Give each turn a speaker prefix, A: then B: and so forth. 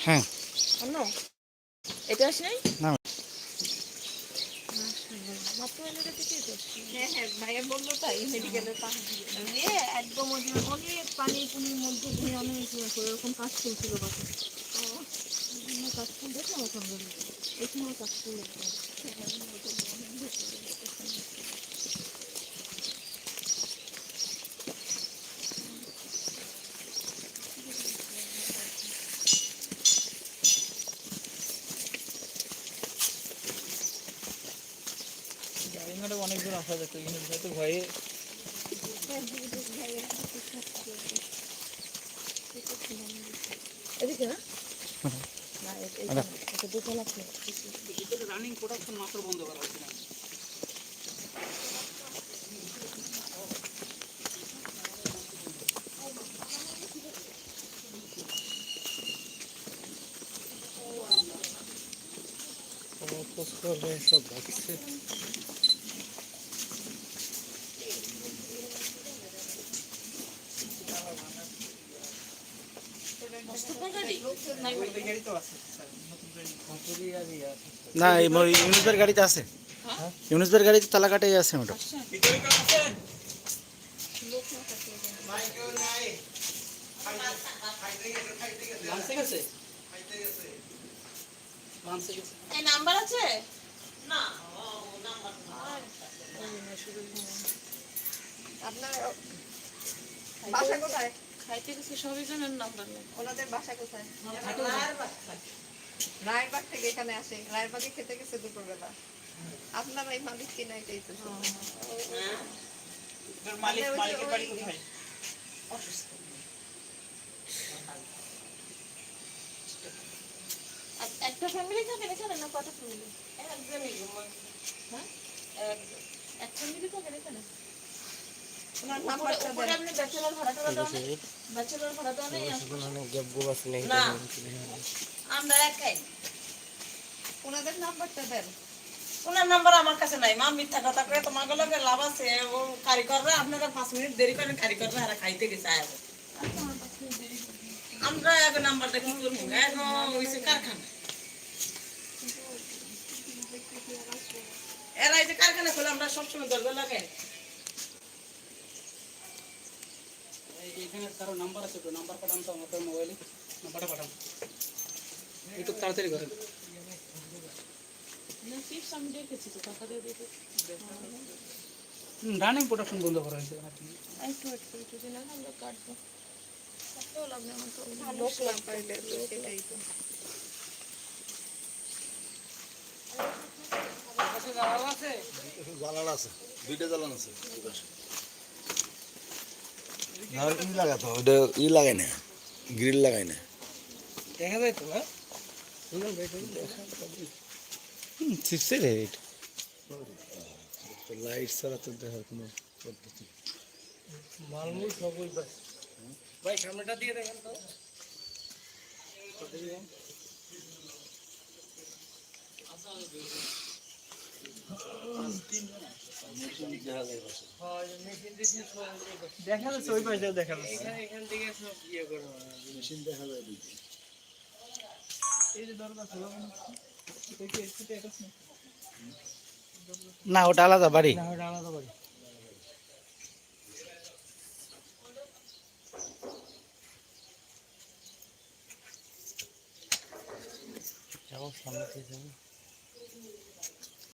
A: হ্যাঁ।
B: এটা আসে নাই?
A: না।
B: আসছে।
C: হ্যাঁ হ্যাঁ
B: একদম অনেক পানি পুনির মধ্যে দিয়ে অনেক কাজ চলছিল বাকি কাজ ফুল দেখলাম এখন এখানেও কাজ ফুল একদম
D: গাড়িঘাটে অনেক দূর আসা যেত কিন্তু হয়তো ভয়ে
B: না? না
D: রানিং প্রোডাকশন মাত্র বন্ধ করা খোঁজ করলে সব ভাবছে গাড়ি তো আছে নতুন গাড়ি আছে
A: না এই ইউনুসের গাড়িতে আছে। ইউনুসের গাড়িতে তালা কাটাই আছে ওটা
D: লাঞ্চে গেছে লাঞ্চে গেছে
B: এই নাম্বার আছে?
C: আপনার বাসা কোথায়?
B: খাইতে গেছে সবই জানেন নাম্বার নেই
C: ওনাদের বাসা কোথায়? রায়েরবাগ থেকে। এখানে আসে। রায়েরবাগে খেতে গেছে দুপুরবেলা। আপনার এই মালিক কিনা এটাই তো
D: মালিক
C: ওই যে
D: মালিকের বাড়ি
C: ওই-
D: কোথায়?
B: আর একটা ফ্যামিলি থাকেন এখানে না কটা ফ্যামিলি হ্যাঁ? এক- এক ফ্যামিলি থাকেন এখানে
C: ওনার
B: উপরে
C: নাম্বারটা
B: উপরে
C: দেন
B: আপনি ব্যাচেলর ভাড়াটা দেওয়া নেই। ব্যাচেলর ভাড়া দেওয়া নেই না। আমরা একাই।
C: ওনাদের নাম্বারটা দেন।
E: ওনার নাম্বার আমার কাছে নাই মা মিথ্যা কথা কয়ে তোমাকে লগে লাভ আছে ও কারিগররা আপনারা পাঁচ মিনিট দেরি করেন কারিগররা এরা খাইতে গেছে আমরা এক নাম্বার দেখি করব কারখানা। এরা এই যে কারখানা খোলে আমরা সবসময় দরজা লাগাই।
D: এখানে কারও নাম্বার আছে তো নাম্বার পাঠান তো আমাদের মোবাইলে নাম্বারটা পাঠান একটু তাড়াতাড়ি করেন। রানিং প্রোডাকশন বন্ধ করা হয়েছে নাকি?
B: একটু ওয়েট করি যদি না আমরা কাটবো
F: আছে দুইটা জ্বালান আছে। না ই লাগাতো ওটা ই লাগাই না গ্রিল লাগাই না
D: দেখা যায় তো না
A: চিপসের রেট
F: লাইট ছাড়া তো দেখার কোনো পদ্ধতি
D: মালমূল সব ওই বাস ভাই সামনেটা দিয়ে দেখেন তো দেখা যাচ্ছে ওই পাশে দেখা যাচ্ছে। এখান থেকে সব ইয়ে
F: মেশিন দেখা যায়
D: না?
A: না ওটা আলাদা বাড়ি।
D: না ওটা আলাদা বাড়ি।
A: যাব সামনে যাব।